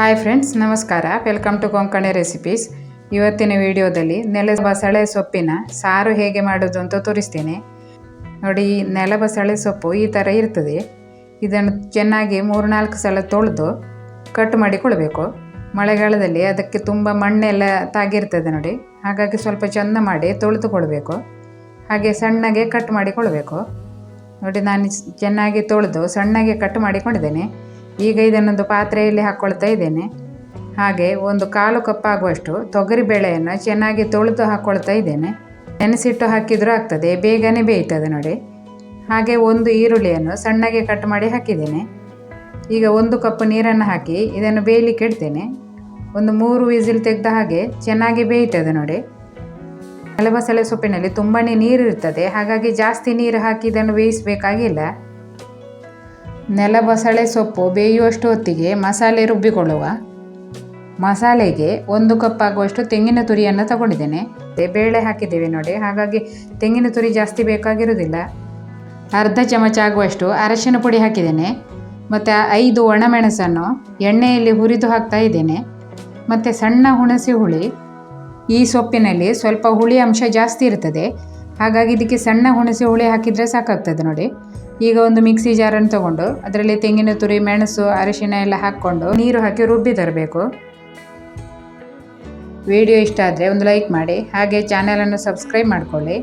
Hi friends ನಮಸ್ಕಾರ. Welcome to Konkani recipes ಇವತ್ತಿನ ವಿಡಿಯೋದಲ್ಲಿ ನೆಲ ಬಸಳೆ ಸೊಪ್ಪಿನ ಸಾರು ಹೇಗೆ ಮಾಡೋದು ಅಂತ ತೋರಿಸ್ತೇನೆ. ನೋಡಿ ನೆಲ ಬಸಳೆ ಸೊಪ್ಪು ಈ ಥರ ಇರ್ತದೆ. ಇದನ್ನು ಚೆನ್ನಾಗಿ ಮೂರ್ನಾಲ್ಕು ಸಲ ತೊಳೆದು ಕಟ್ ಮಾಡಿಕೊಳ್ಬೇಕು. ಮಳೆಗಾಲದಲ್ಲಿ ಅದಕ್ಕೆ ತುಂಬ ಮಣ್ಣೆಲ್ಲ ತಾಗಿರ್ತದೆ ನೋಡಿ. ಹಾಗಾಗಿ ಸ್ವಲ್ಪ ಚೆಂದ ಮಾಡಿ ತೊಳೆದುಕೊಳ್ಬೇಕು. ಹಾಗೆ ಸಣ್ಣಗೆ ಕಟ್ ಮಾಡಿಕೊಳ್ಬೇಕು. ನೋಡಿ, ನಾನು ಚೆನ್ನಾಗಿ ತೊಳೆದು ಸಣ್ಣಗೆ ಕಟ್ ಮಾಡಿಕೊಂಡಿದ್ದೇನೆ. ಈಗ ಇದನ್ನೊಂದು ಪಾತ್ರೆಯಲ್ಲಿ ಹಾಕ್ಕೊಳ್ತಾ ಇದ್ದೇನೆ. ಹಾಗೆ ಒಂದು ಕಾಲು ಕಪ್ಪಾಗುವಷ್ಟು ತೊಗರಿ ಬೇಳೆಯನ್ನು ಚೆನ್ನಾಗಿ ತೊಳೆದು ಹಾಕ್ಕೊಳ್ತಾ ಇದ್ದೇನೆ. ನೆನೆಸಿಟ್ಟು ಹಾಕಿದರೂ ಆಗ್ತದೆ, ಬೇಗನೆ ಬೇಯ್ತದೆ ನೋಡಿ. ಹಾಗೆ ಒಂದು ಈರುಳ್ಳಿಯನ್ನು ಸಣ್ಣಗೆ ಕಟ್ ಮಾಡಿ ಹಾಕಿದ್ದೇನೆ. ಈಗ ಒಂದು ಕಪ್ ನೀರನ್ನು ಹಾಕಿ ಇದನ್ನು ಬೇಯಲಿಕ್ಕೆ ಇಡ್ತೇನೆ. ಒಂದು ಮೂರು ವಿಸಿಲ್ ತೆಗೆದ ಹಾಗೆ ಚೆನ್ನಾಗಿ ಬೇಯ್ತದೆ ನೋಡಿ. ಹಲಬಸಳೆ ಸೊಪ್ಪಿನಲ್ಲಿ ತುಂಬಾ ನೀರು ಇರ್ತದೆ, ಹಾಗಾಗಿ ಜಾಸ್ತಿ ನೀರು ಹಾಕಿ ಇದನ್ನು ಬೇಯಿಸಬೇಕಾಗಿಲ್ಲ. ನೆಲಬಸಳೆ ಸೊಪ್ಪು ಬೇಯುವಷ್ಟು ಹೊತ್ತಿಗೆ ಮಸಾಲೆ ರುಬ್ಬಿಕೊಳ್ಳುವ. ಮಸಾಲೆಗೆ ಒಂದು ಕಪ್ ಆಗುವಷ್ಟು ತೆಂಗಿನ ತುರಿಯನ್ನು ತಗೊಂಡಿದ್ದೇನೆ. ಬೇಳೆ ಹಾಕಿದ್ದೇವೆ ನೋಡಿ, ಹಾಗಾಗಿ ತೆಂಗಿನ ತುರಿ ಜಾಸ್ತಿ ಬೇಕಾಗಿರುವುದಿಲ್ಲ. ಅರ್ಧ ಚಮಚ ಆಗುವಷ್ಟು ಅರಶಿನ ಪುಡಿ ಹಾಕಿದ್ದೇನೆ. ಮತ್ತು ಐದು ಒಣಮೆಣಸನ್ನು ಎಣ್ಣೆಯಲ್ಲಿ ಹುರಿದು ಹಾಕ್ತಾ ಇದ್ದೇನೆ. ಮತ್ತು ಸಣ್ಣ ಹುಣಸೆ ಹುಳಿ, ಈ ಸೊಪ್ಪಿನಲ್ಲಿ ಸ್ವಲ್ಪ ಹುಳಿ ಅಂಶ ಜಾಸ್ತಿ ಇರ್ತದೆ. ಹಾಗಾಗಿ ಇದಕ್ಕೆ ಸಣ್ಣ ಹುಣಸೆ ಹುಳಿ ಹಾಕಿದರೆ ಸಾಕಾಗ್ತದೆ ನೋಡಿ. ಈಗ ಒಂದು ಮಿಕ್ಸಿ ಜಾರನ್ನು ತಗೊಂಡು ಅದರಲ್ಲಿ ತೆಂಗಿನ ತುರಿ, ಮೆಣಸು, ಅರಿಶಿನ ಎಲ್ಲ ಹಾಕ್ಕೊಂಡು ನೀರು ಹಾಕಿ ರುಬ್ಬಿ ತರಬೇಕು. ವಿಡಿಯೋ ಇಷ್ಟ ಆದರೆ ಒಂದು ಲೈಕ್ ಮಾಡಿ, ಹಾಗೆ ಚಾನೆಲನ್ನು ಸಬ್ಸ್ಕ್ರೈಬ್ ಮಾಡಿಕೊಳ್ಳಿ.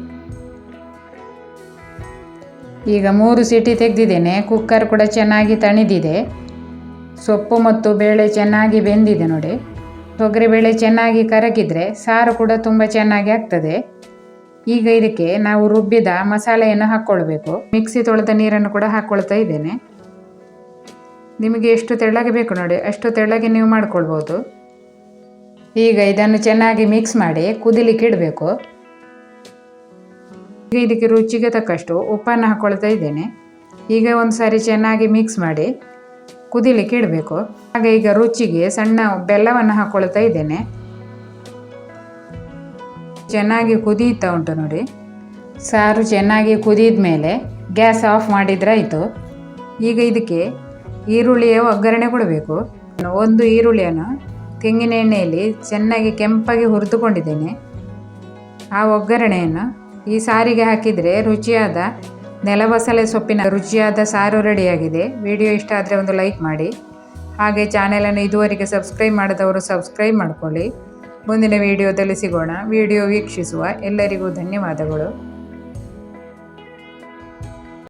ಈಗ ಮೂರು ಸೀಟಿ ತೆಗೆದಿದ್ದೇನೆ ಕುಕ್ಕರ್ ಕೂಡ ಚೆನ್ನಾಗಿ ತಣಿದಿದೆ. ಸೊಪ್ಪು ಮತ್ತು ಬೇಳೆ ಚೆನ್ನಾಗಿ ಬೆಂದಿದೆ ನೋಡಿ. ತೊಗರಿಬೇಳೆ ಚೆನ್ನಾಗಿ ಕರಗಿದರೆ ಸಾರು ಕೂಡ ತುಂಬ ಚೆನ್ನಾಗಿ ಆಗ್ತದೆ. ಈಗ ಇದಕ್ಕೆ ನಾವು ರುಬ್ಬಿದ ಮಸಾಲೆಯನ್ನು ಹಾಕ್ಕೊಳ್ಬೇಕು. ಮಿಕ್ಸಿ ತೊಳೆದ ನೀರನ್ನು ಕೂಡ ಹಾಕ್ಕೊಳ್ತಾ ಇದ್ದೇನೆ. ನಿಮಗೆ ಎಷ್ಟು ತೆಳ್ಳಗೆ ಬೇಕು ನೋಡಿ, ಅಷ್ಟು ತೆಳ್ಳಗೆ ನೀವು ಮಾಡ್ಕೊಳ್ಬೋದು. ಈಗ ಇದನ್ನು ಚೆನ್ನಾಗಿ ಮಿಕ್ಸ್ ಮಾಡಿ ಕುದಿಲಿಕ್ಕೆ ಇಡಬೇಕು. ಈಗ ಇದಕ್ಕೆ ರುಚಿಗೆ ತಕ್ಕಷ್ಟು ಉಪ್ಪನ್ನು ಹಾಕ್ಕೊಳ್ತಾ ಇದ್ದೇನೆ. ಈಗ ಒಂದು ಸಾರಿ ಚೆನ್ನಾಗಿ ಮಿಕ್ಸ್ ಮಾಡಿ ಕುದಿಲಿಕ್ಕೆ ಇಡಬೇಕು. ಹಾಗೆ ಈಗ ರುಚಿಗೆ ಸಣ್ಣ ಬೆಲ್ಲವನ್ನು ಹಾಕ್ಕೊಳ್ತಾ ಇದ್ದೇನೆ. ಚೆನ್ನಾಗಿ ಕುದೀತಾ ಉಂಟು ನೋಡಿ. ಸಾರು ಚೆನ್ನಾಗಿ ಕುದಿದ ಮೇಲೆ ಗ್ಯಾಸ್ ಆಫ್ ಮಾಡಿದ್ರಾಯಿತು ಈಗ ಇದಕ್ಕೆ ಈರುಳ್ಳಿಯ ಒಗ್ಗರಣೆ ಕೊಡಬೇಕು ಒಂದು ಈರುಳ್ಳಿಯನ್ನು ತೆಂಗಿನ ಎಣ್ಣೆಯಲ್ಲಿ ಚೆನ್ನಾಗಿ ಕೆಂಪಾಗಿ ಹುರಿದುಕೊಂಡಿದ್ದೇನೆ. ಆ ಒಗ್ಗರಣೆಯನ್ನು ಈ ಸಾರಿಗೆ ಹಾಕಿದರೆ ರುಚಿಯಾದ ನೆಲಬಸಳೆ ಸೊಪ್ಪಿನ ರುಚಿಯಾದ ಸಾರು ರೆಡಿಯಾಗಿದೆ. ವಿಡಿಯೋ ಇಷ್ಟ ಆದರೆ ಒಂದು ಲೈಕ್ ಮಾಡಿ. ಹಾಗೆ ಚಾನೆಲನ್ನು ಇದುವರೆಗೆ ಸಬ್ಸ್ಕ್ರೈಬ್ ಮಾಡಿದವರು ಸಬ್ಸ್ಕ್ರೈಬ್ ಮಾಡಿಕೊಳ್ಳಿ. ಮುಂದಿನ ವಿಡಿಯೋದಲ್ಲಿ ಸಿಗೋಣ. ವಿಡಿಯೋ ವೀಕ್ಷಿಸುವ ಎಲ್ಲರಿಗೂ ಧನ್ಯವಾದಗಳು.